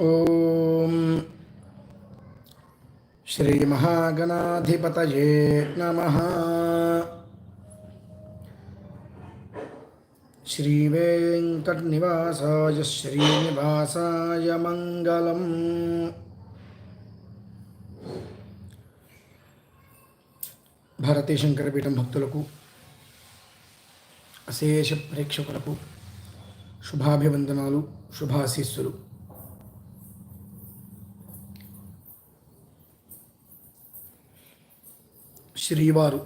ఓం శ్రీమహాగణాధిపతయే నమ. శ్రీవేంకటనివాసాయ శ్రీనివాసాయ మంగళం. భారతీ శంకరపీఠం భక్తులకు అశేష ప్రేక్షకులకు శుభాభివందనాలు శుభాశీస్సులు. శ్రీవారు.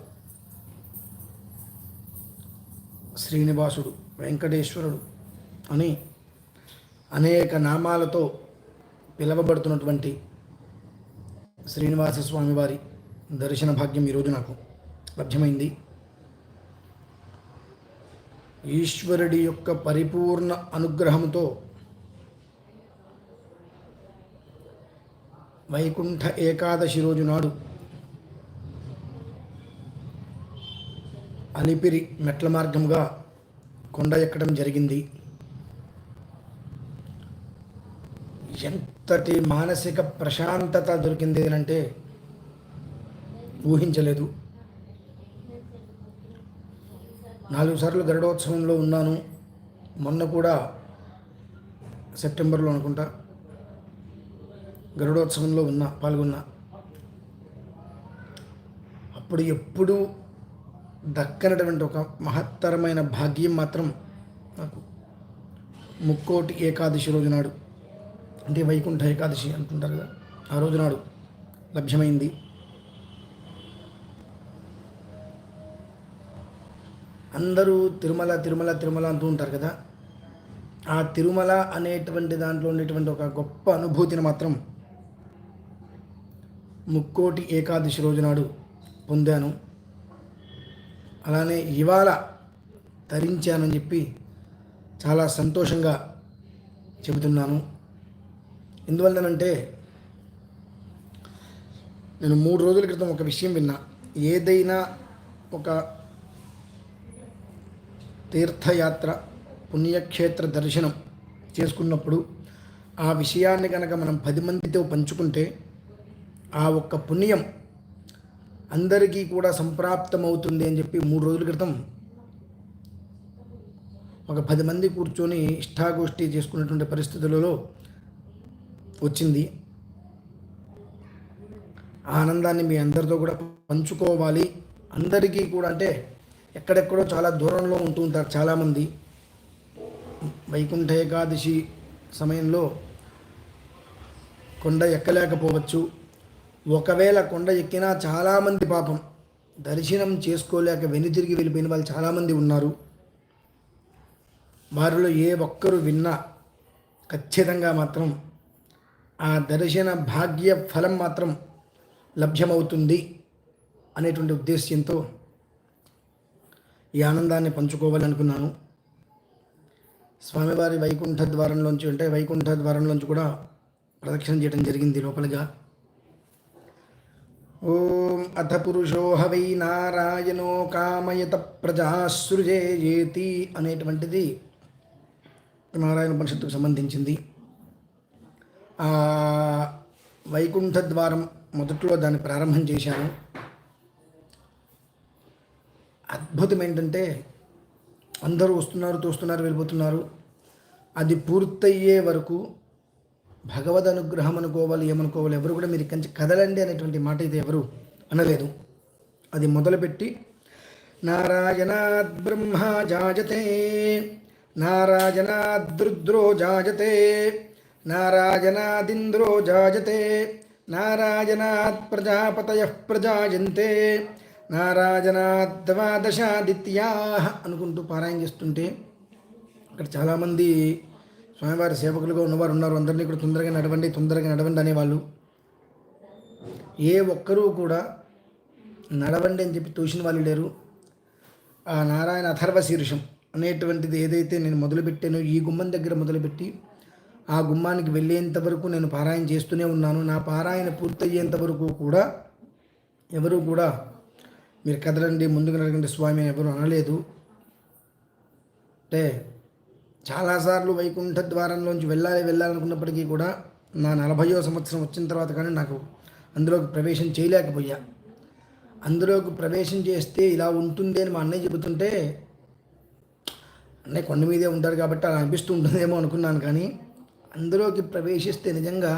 శ్రీనివాసుడు వెంకటేశ్వరుడు అని అనేక నామాలతో పిలవబడుతున్నటువంటి శ్రీనివాస స్వామి వారి దర్శన భాగ్యం ఈరోజు నాకు లభ్యమైంది. ఈశ్వరుడి యొక్క పరిపూర్ణ అనుగ్రహంతో వైకుంఠ ఏకాదశి రోజు నాడు అలిపిరి మెట్ల మార్గంగా కొండ ఎక్కడం జరిగింది. ఎంతటి మానసిక ప్రశాంతత దొరికింది అంటే ఊహించలేదు. నాలుగు సార్లు గరుడోత్సవంలో ఉన్నాను. మొన్న కూడా సెప్టెంబర్లో అనుకుంటా గరుడోత్సవంలో ఉన్నా పాల్గొన్నా. అప్పుడు ఎప్పుడూ దక్కనటువంటి ఒక మహత్తరమైన భాగ్యం మాత్రం నాకు ముక్కోటి ఏకాదశి రోజు నాడు అంటే వైకుంఠ ఏకాదశి అంటుంటారు కదా ఆ రోజు నాడు లభ్యమైంది. అందరూ తిరుమల తిరుమల తిరుమల అంటూ ఉంటారు కదా ఆ తిరుమల అనేటువంటి దాంట్లో ఉండేటువంటి ఒక గొప్ప అనుభూతిని మాత్రం ముక్కోటి ఏకాదశి రోజు నాడు పొందాను. అలానే ఇవాళ ధరించానని చెప్పి చాలా సంతోషంగా చెబుతున్నాను. ఎందువల్లనంటే నేను మూడు రోజుల క్రితం ఒక విషయం విన్నా. ఏదైనా ఒక తీర్థయాత్ర పుణ్యక్షేత్ర దర్శనం చేసుకున్నప్పుడు ఆ విషయాన్ని కనుక మనం పది మందితో పంచుకుంటే ఆ ఒక్క పుణ్యం అందరికీ కూడా సంప్రాప్తమవుతుంది అని చెప్పి మూడు రోజుల క్రితం ఒక పది మంది కూర్చొని ఇష్టాగోష్ఠి చేసుకున్నటువంటి పరిస్థితులలో వచ్చింది. ఆనందాన్ని మీ అందరితో కూడా పంచుకోవాలి. అందరికీ కూడా అంటే ఎక్కడెక్కడో చాలా దూరంలో ఉంటూ ఉంటారు చాలామంది. వైకుంఠ ఏకాదశి సమయంలో కొండ ఎక్కలేకపోవచ్చు. ఒకవేళ కొండ ఎక్కినా చాలామంది పాపం దర్శనం చేసుకోలేక వెనుతిరిగి వెళ్ళిపోయిన వాళ్ళు చాలామంది ఉన్నారు. వారిలో ఏ ఒక్కరు విన్నా ఖచ్చితంగా మాత్రం ఆ దర్శన భాగ్య ఫలం మాత్రం లభ్యమవుతుంది అనేటువంటి ఉద్దేశ్యంతో ఈ ఆనందాన్ని పంచుకోవాలనుకున్నాను స్వామివారి వైకుంఠ ద్వారంలోంచి అంటే వైకుంఠ ద్వారంలోంచి కూడా ప్రదక్షిణ చేయడం జరిగింది లోపలిగా. ఓం అథ పురుషో హవై నారాయణో కామయత ప్రజాసృజేయేతి అనేటువంటిది నారాయణ పరిషత్తుకు సంబంధించింది. ఆ వైకుంఠ ద్వారం మొదట్లో దాన్ని ప్రారంభం చేశాను. అద్భుతం ఏంటంటే అందరూ వస్తున్నారు తోస్తున్నారు వెళ్ళిపోతున్నారు. అది పూర్తయ్యే వరకు భగవద్ అనుగ్రహం అనుకోవాలి ఏమనుకోవాలి ఎవరు కూడా మీరు కంచి కదలండి అనేటువంటి మాట అయితే ఎవరు అనలేదు. అది మొదలుపెట్టి నారాయణాద్ బ్రహ్మ జాజతే నారాయణాదృద్రో జాజతే నారాయణాదింద్రో జాజతే నారాయణాత్ ప్రజాపతయ ప్రజాయంతే నారాయణాద్వాదశాదిత్యా అనుకుంటూ పారాయణ చేస్తుంటే అక్కడ చాలామంది స్వామివారి సేవకులుగా ఉన్నవారు ఉన్నారు. అందరినీ కూడా తొందరగా నడవండి తొందరగా నడవండి అనేవాళ్ళు. ఏ ఒక్కరూ కూడా నడవండి అని చెప్పి తోసిన వాళ్ళు లేరు. ఆ నారాయణ అథర్వ శీర్షం అనేటువంటిది ఏదైతే నేను మొదలుపెట్టానో ఈ గుమ్మం దగ్గర మొదలుపెట్టి ఆ గుమ్మానికి వెళ్ళేంత వరకు నేను పారాయణ చేస్తూనే ఉన్నాను. నా పారాయణ పూర్తయ్యేంత వరకు కూడా ఎవరు కూడా మీరు కదలండి ముందుకు నడకండి స్వామి అని ఎవరు అనలేదు. అంటే చాలాసార్లు వైకుంఠ ద్వారంలోంచి వెళ్ళాలి వెళ్ళాలనుకున్నప్పటికీ కూడా నా నలభయో సంవత్సరం వచ్చిన తర్వాత కానీ నాకు అందులోకి ప్రవేశం చేయలేకపోయా. అందులోకి ప్రవేశం చేస్తే ఇలా ఉంటుంది అని మా అన్నయ్య చెబుతుంటే అన్నయ్య కొండ మీదే ఉంటాడు కాబట్టి అలా అనిపిస్తూ ఉంటుందేమో అనుకున్నాను కానీ అందులోకి ప్రవేశిస్తే నిజంగా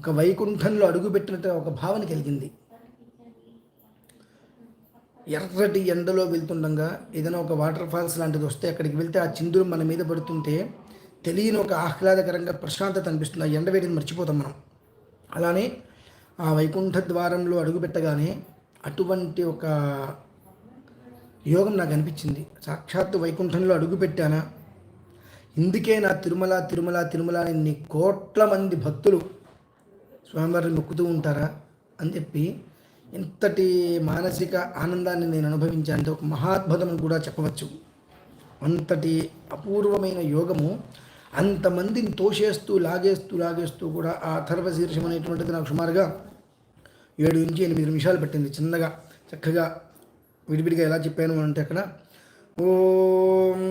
ఒక వైకుంఠంలో అడుగుపెట్టినట్టు ఒక భావన కలిగింది. ఎర్రటి ఎండలో వెళ్తుండగా ఏదైనా ఒక వాటర్ ఫాల్స్ లాంటిది వస్తే అక్కడికి వెళ్తే ఆ చిందులు మన మీద పడుతుంటే తెలియని ఒక ఆహ్లాదకరంగా ప్రశాంతత అనిపిస్తుంది. ఆ ఎండ వేడిని మర్చిపోతాం మనం. అలానే ఆ వైకుంఠ ద్వారంలో అడుగుపెట్టగానే అటువంటి ఒక యోగం నాకు అనిపించింది. సాక్షాత్తు వైకుంఠంలో అడుగుపెట్టానా ఇందుకే నా తిరుమల తిరుమల తిరుమల అని ఇన్ని కోట్ల మంది భక్తులు స్వామివారిని మొక్కుతూ ఉంటారా అని చెప్పి ఇంతటి మానసిక ఆనందాన్ని నేను అనుభవించానంటే ఒక మహాద్భుతం కూడా చెప్పవచ్చు. అంతటి అపూర్వమైన యోగము అంతమందిని తోసేస్తూ లాగేస్తూ లాగేస్తూ కూడా ఆ అథర్వ శీర్షం అనేటువంటిది నాకు సుమారుగా ఏడు నుంచి ఎనిమిది నిమిషాలు పట్టింది చిన్నగా చక్కగా విడివిడిగా ఎలా చెప్పాను అంటే అక్కడ ఓం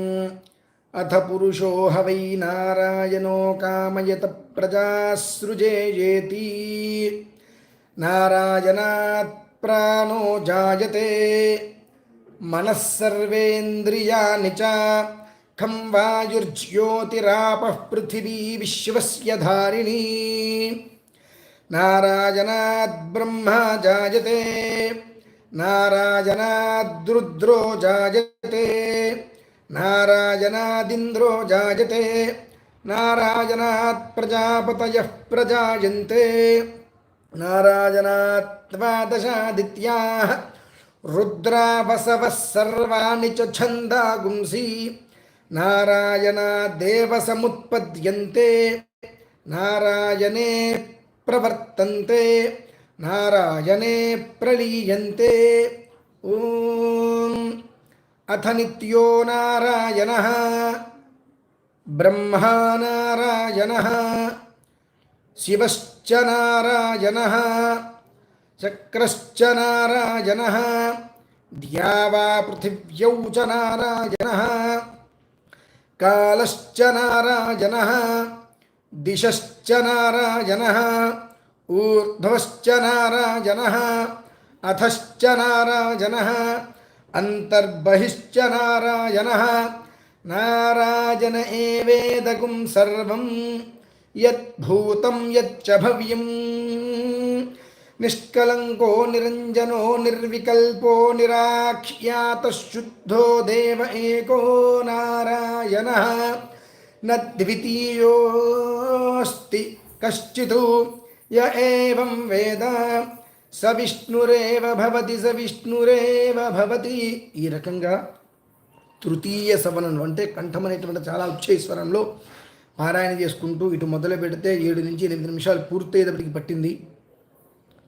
అథ పురుషో హవై నారాయణో కామయత ప్రజాసృజేయేతి. నారాయణాత్ ప్రాణో జాయతే మనస్సర్వేంద్రియాని చ ఖం వాయుర్జ్యోతిరాపః పృథివీ విశ్వస్య ధారిణీ నారాయణాద్ బ్రహ్మ జాయతే నారాయణాద్రుద్రో జాయతే నారాయణాదింద్రో జాయతే నారాయణాత్ ప్రజాపతయ ప్రజాయంతే నారాయణాత్ ద్వాదశాదిత్యా రుద్రా వసవः సర్వాణి చ ఛందాగుంసి నారాయణాదేవ సముత్పద్యంతే నారాయణే ప్రవర్తంతే నారాయణే ప్రలీయంతే ఓం అథ నిత్యో నారాయణ బ్రహ్మా నారాయణ శివశ్చ నారాయణ చక్రశ్చ నారాయణ ద్యావా పృథివ్యౌ చ నారాయణ కాలశ్చ నారాయణ దిశశ్చ నారాయణ ఊర్ధ్వశ్చ నారాయణ అథశ్చ నారాయణ అంతర్బహిశ్చ నారాయణ నారాయణ ఏవేదగుం సర్వం యద్భూతం యచ్చ భవ్యం నిష్కలంకో నిరంజనో నిర్వికల్పో నిరాఖ్యాత శుద్ధో దేవ ఏకో నారాయణ నద్వితీయోస్తి కశ్చిత్ య ఏం వేద స విష్ణురేవ భవతి స విష్ణురేవ భవతి ఈ రకంగా తృతీయ సవనం అంటే కంఠం అనేటువంటి చాలా ఉచ్చైస్వరంలో పారాయణ చేసుకుంటూ ఇటు మొదలు పెడితే ఏడు నుంచి ఎనిమిది నిమిషాలు పూర్తయ్యేటప్పటికి పట్టింది.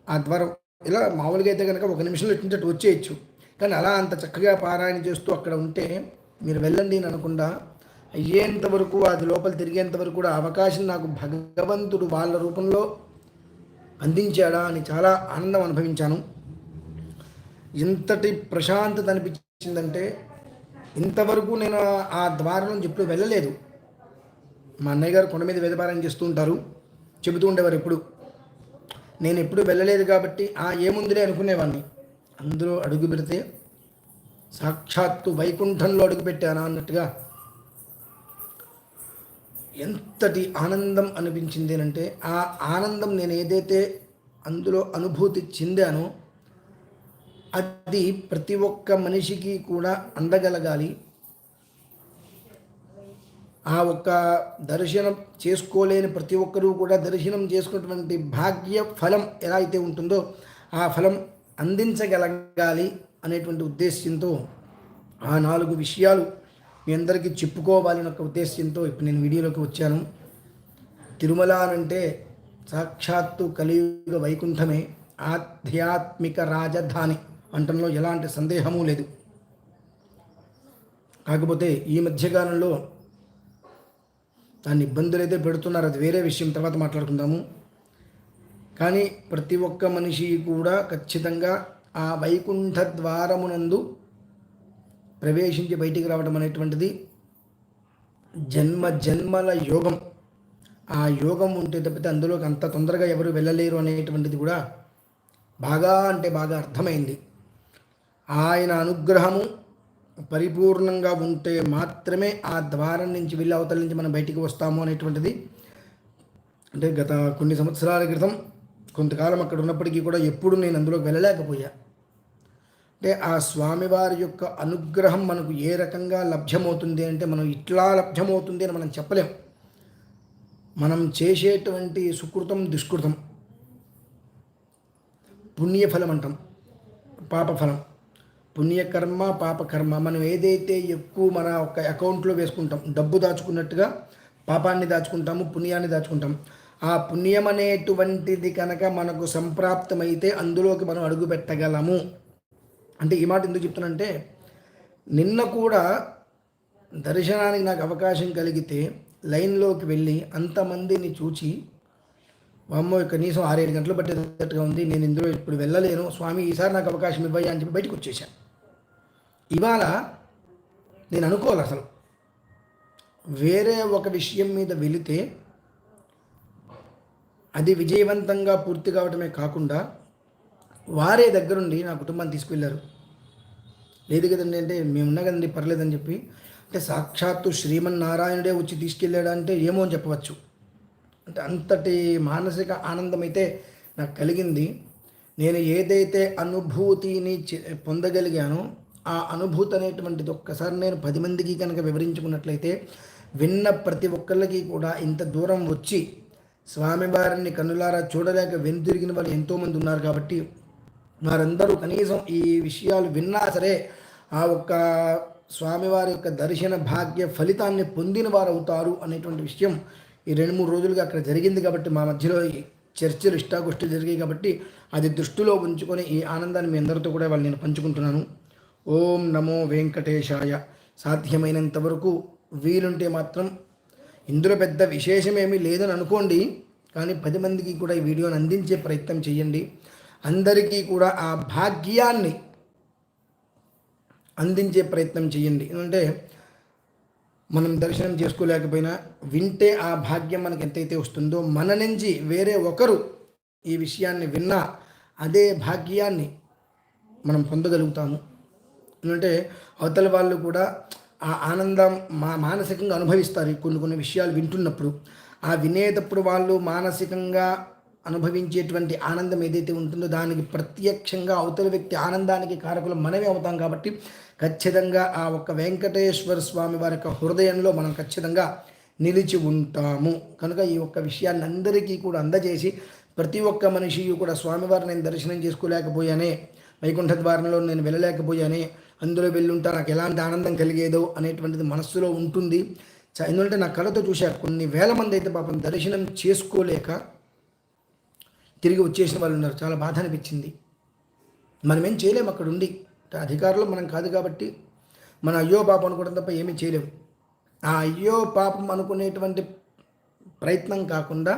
ఆ ద్వారం ఇలా మామూలుగా అయితే కనుక ఒక నిమిషంలో ఇచ్చినట్టు వచ్చేయచ్చు. కానీ అలా అంత చక్కగా పారాయణ చేస్తూ అక్కడ ఉంటే మీరు వెళ్ళండి అని అనకుండా అయ్యేంత వరకు అది లోపల తిరిగేంత వరకు కూడా అవకాశం నాకు భగవంతుడు వాళ్ళ రూపంలో అందించాడా అని చాలా ఆనందం అనుభవించాను. ఇంతటి ప్రశాంతత అనిపించిందంటే ఇంతవరకు నేను ఆ ద్వారం నుంచి ఎప్పుడు వెళ్ళలేదు. మా అన్నయ్య గారు కొండ మీద వేదపారాయణ చేస్తూ ఉంటారు చెబుతూ ఉండేవారు ఎప్పుడు. నేను ఎప్పుడు వెళ్ళలేదు కాబట్టి ఆ ఏముందిలే అనుకునేవాడిని అందులో అడుగు పెడితే సాక్షాత్తు వైకుంఠంలో అడుగు పెట్టానా అన్నట్టుగా ఎంతటి ఆనందం అనిపించింది అంటే ఆ ఆనందం నేను ఏదైతే అందులో అనుభూతి చెందానో అది ప్రతి ఒక్క మనిషికి కూడా అందగలగాలి. ఆ ఒక్క దర్శనం చేసుకోలేని ప్రతి ఒక్కరూ కూడా దర్శనం చేసుకున్నటువంటి భాగ్య ఫలం ఎలా అయితే ఉంటుందో ఆ ఫలం అందించగలగాలి అనేటువంటి ఉద్దేశ్యంతో ఆ నాలుగు విషయాలు మీ అందరికీ చెప్పుకోవాలని ఒక ఉద్దేశ్యంతో ఇప్పుడు నేను వీడియోలోకి వచ్చాను. తిరుమల అంటే సాక్షాత్తు కలియుగ వైకుంఠమే ఆధ్యాత్మిక రాజధాని అంటంలో ఎలాంటి సందేహము లేదు. కాకపోతే ఈ మధ్యకాలంలో దాన్ని ఇబ్బందులు అయితే పెడుతున్నారు. అది వేరే విషయం. తర్వాత మాట్లాడుకుందాము. కానీ ప్రతి ఒక్క మనిషి కూడా ఖచ్చితంగా ఆ వైకుంఠ ద్వారమునందు ప్రవేశించి బయటికి రావడం అనేటువంటిది జన్మ జన్మల యోగం. ఆ యోగం ఉంటే తప్పితే అందులోకి అంత తొందరగా ఎవరు వెళ్ళలేరు అనేటువంటిది కూడా బాగా అంటే బాగా అర్థమైంది. ఆయన అనుగ్రహము పరిపూర్ణంగా ఉంటే మాత్రమే ఆ ద్వారం నుంచి వెళ్ళి అవతల నుంచి మనం బయటికి వస్తాము అనేటువంటిది. అంటే గత కొన్ని సంవత్సరాల క్రితం కొంతకాలం అక్కడ ఉన్నప్పటికీ కూడా ఎప్పుడు నేను అందులోకి వెళ్ళలేకపోయా. అంటే ఆ స్వామివారి యొక్క అనుగ్రహం మనకు ఏ రకంగా లభ్యమవుతుంది అంటే మనం ఇట్లా లభ్యమవుతుంది అని మనం చెప్పలేం. మనం చేసేటువంటి సుకృతం దుష్కృతం పుణ్యఫలం అంటాం పాపఫలం. పుణ్యకర్మ పాపకర్మ. మనం ఏదైతే ఎక్కువ మన ఒక అకౌంట్లో వేసుకుంటాం డబ్బు దాచుకున్నట్టుగా పాపాన్ని దాచుకుంటాము పుణ్యాన్ని దాచుకుంటాం ఆ పుణ్యం అనేటువంటిది కనుక మనకు సంప్రాప్తమైతే అందులోకి మనం అడుగు పెట్టగలము. అంటే ఈ మాట ఎందుకు చెప్తానంటే నిన్న కూడా దర్శనానికి నాకు అవకాశం కలిగితే లైన్లోకి వెళ్ళి అంతమందిని చూచి అమ్మో కనీసం ఆరేడు గంటలు పట్టేటట్టుగా ఉంది నేను ఇందులో ఇప్పుడు వెళ్ళలేను స్వామి ఈసారి నాకు అవకాశం ఇవ్వయ్యా అని చెప్పి బయటకు వచ్చేసాను ఇవాళ నేను అనుకోవాలి అసలు. వేరే ఒక విషయం మీద వెళితే అది విజయవంతంగా పూర్తి కావటమే కాకుండా వారే దగ్గరుండి నా కుటుంబాన్ని తీసుకువెళ్ళారు. లేదు కదండి అంటే మేమున్నా కదండి పర్లేదని చెప్పి. అంటే సాక్షాత్తు శ్రీమన్నారాయణుడే వచ్చి తీసుకెళ్ళాడు అంటే ఏమో అని చెప్పవచ్చు. అంటే అంతటి మానసిక ఆనందం అయితే నాకు కలిగింది. నేను ఏదైతే అనుభూతిని పొందగలిగానో ఆ అనుభూతి అనేటువంటిది ఒక్కసారి నేను పది మందికి కనుక వివరించుకున్నట్లయితే విన్న ప్రతి ఒక్కళ్ళకి కూడా ఇంత దూరం వచ్చి స్వామివారిని కన్నులారా చూడలేక వెనుతిరిగిన వాళ్ళు ఎంతోమంది ఉన్నారు కాబట్టి వారందరూ కనీసం ఈ విషయాలు విన్నా సరే ఆ ఒక్క స్వామివారి యొక్క దర్శన భాగ్య ఫలితాన్ని పొందిన వారు అవుతారు అనేటువంటి విషయం ఈ రెండు మూడు రోజులుగా అక్కడ జరిగింది కాబట్టి మా మధ్యలో చర్చలు ఇష్టాగోష్ఠులు జరిగాయి కాబట్టి అది దృష్టిలో ఉంచుకొని ఈ ఆనందాన్ని మీ అందరితో కూడా వాళ్ళు నేను పంచుకుంటున్నాను. ఓం నమో వెంకటేశాయ. సాధ్యమైనంత వరకు వీలుంటే మాత్రం ఇందులో పెద్ద విశేషమేమీ లేదని అనుకోండి కానీ పది మందికి కూడా ఈ వీడియోని అందించే ప్రయత్నం చేయండి అందరికీ కూడా ఆ భాగ్యాన్ని అందించే ప్రయత్నం చేయండి ఎందుకంటే మనం దర్శనం చేసుకోలేకపోయినా వింటే ఆ భాగ్యం మనకు ఎంతైతే వస్తుందో మన నుంచి వేరే ఒకరు ఈ విషయాన్ని విన్నా అదే భాగ్యాన్ని మనం పొందగలుగుతాము. ఎందుకంటే అవతల వాళ్ళు కూడా ఆ ఆనందం మా మానసికంగా అనుభవిస్తారు కొన్ని కొన్ని విషయాలు వింటున్నప్పుడు. ఆ వినేటప్పుడు వాళ్ళు మానసికంగా అనుభవించేటువంటి ఆనందం ఏదైతే ఉంటుందో దానికి ప్రత్యక్షంగా అవతల వ్యక్తి ఆనందానికి కారకులు మనమే అవుతాం కాబట్టి ఖచ్చితంగా ఆ ఒక్క వెంకటేశ్వర స్వామి వారి యొక్క హృదయంలో మనం ఖచ్చితంగా నిలిచి ఉంటాము. కనుక ఈ ఒక్క విషయాన్ని అందరికీ కూడా అందజేసి ప్రతి ఒక్క మనిషి కూడా స్వామివారిని నేను దర్శనం చేసుకోలేకపోయానే వైకుంఠ ద్వారంలో నేను వెళ్ళలేకపోయానే అందులో వెళ్ళుంటా నాకు ఎలాంటి ఆనందం కలిగేదో అనేటువంటిది మనస్సులో ఉంటుంది. ఎందుకంటే నా కళతో చూశా కొన్ని వేల మంది అయితే పాపం దర్శనం చేసుకోలేక తిరిగి వచ్చేసిన వాళ్ళు ఉన్నారు. చాలా బాధ అనిపించింది. మనం ఏం చేయలేము అక్కడ ఉండి అధికారులు మనం కాదు కాబట్టి మన అయ్యో పాపం అనుకోవడం తప్ప ఏమీ చేయలేము ఆ అయ్యో పాపం అనుకునేటువంటి ప్రయత్నం కాకుండా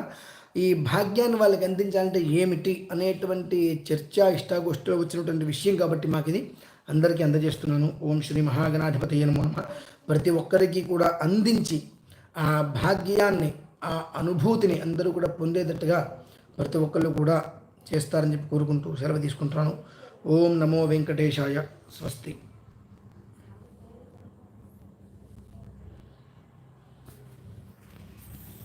ఈ భాగ్యాన్ని వాళ్ళకి అందించాలంటే ఏమిటి అనేటువంటి చర్చ ఇష్టాగోష్ఠిలో వచ్చినటువంటి విషయం కాబట్టి మాకు ఇది అందరికీ అందజేస్తున్నాను. ఓం శ్రీ మహాగణాధిపతి నమ. ప్రతి ఒక్కరికి కూడా అందించి ఆ భాగ్యాన్ని ఆ అనుభూతిని అందరూ కూడా పొందేటట్టుగా ప్రతి ఒక్కళ్ళు కూడా చేస్తారని చెప్పి కోరుకుంటూ సెలవు తీసుకుంటున్నాను. ఓం నమో వెంకటేశాయ. స్వస్తి.